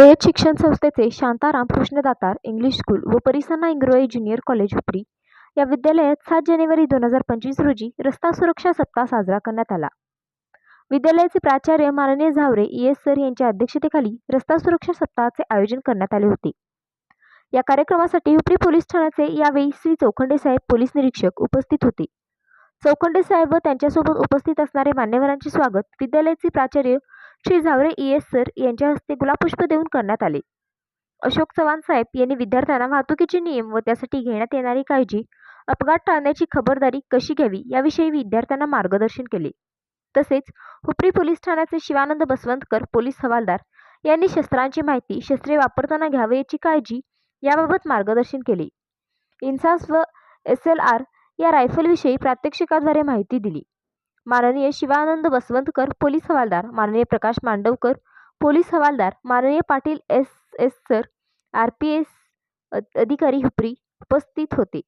रयत शिक्षण संस्थेचे Shantaram कृष्णदातार English school व परिसन्ना इंग्रवाई ज्युनियर कॉलेज हुपरी. या विद्यालयात सात जानेवारी दोन हजार पंचवीस रोजी रस्ता सुरक्षा सप्ताह साजरा करण्यात आला. विद्यालयाचे प्राचार्य माननीय झावरे ई एस सर यांच्या अध्यक्षतेखाली रस्ता सुरक्षा सप्ताहाचे आयोजन करण्यात आले होते. या कार्यक्रमासाठी हुपरी पोलीस ठाण्याचे यावेळी श्री चौखंडे साहेब पोलीस निरीक्षक उपस्थित होते. चौखंडे साहेब व त्यांच्यासोबत उपस्थित असणारे मान्यवरांचे स्वागत विद्यालयाचे प्राचार्य Shri Zaware E S sir यांच्या हस्ते गुलाबपुष्प देऊन करण्यात आले. अशोक चव्हाण साहेब यांनी विद्यार्थ्यांना वाहतुकीचे नियम व त्यासाठी घेण्यात येणारी काळजी अपघात टाळण्याची खबरदारी कशी घ्यावी याविषयी विद्यार्थ्यांना मार्गदर्शन केले. तसेच हुपरी पोलीस ठाण्याचे शिवानंद बसवंतकर पोलीस हवालदार यांनी शस्त्रांची माहिती शस्त्रे वापरताना घ्यावे याची काळजी याबाबत मार्गदर्शन केले. इन्सास व एस एल आर या रायफलविषयी प्रात्यक्षिकाद्वारे माहिती दिली. माननीय शिवानंद बसवंतकर पोलीस हवालदार. माननीय प्रकाश मांडवकर पोलीस हवालदार. माननीय Patil S S sir R P S अधिकारी हुपरी उपस्थित होते.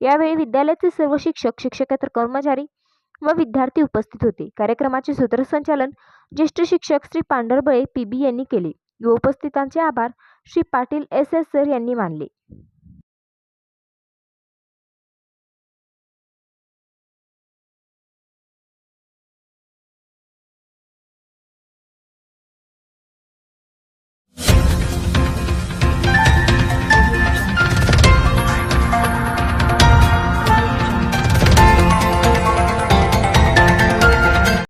यावेळी विद्यालयाचे सर्व शिक्षक शिक्षकेतर कर्मचारी व विद्यार्थी उपस्थित होते. कार्यक्रमाचे सूत्रसंचालन ज्येष्ठ शिक्षक श्री पांढरबळे पी बी यांनी केले. व उपस्थितांचे आभार Shri Patil S S sir यांनी मानले.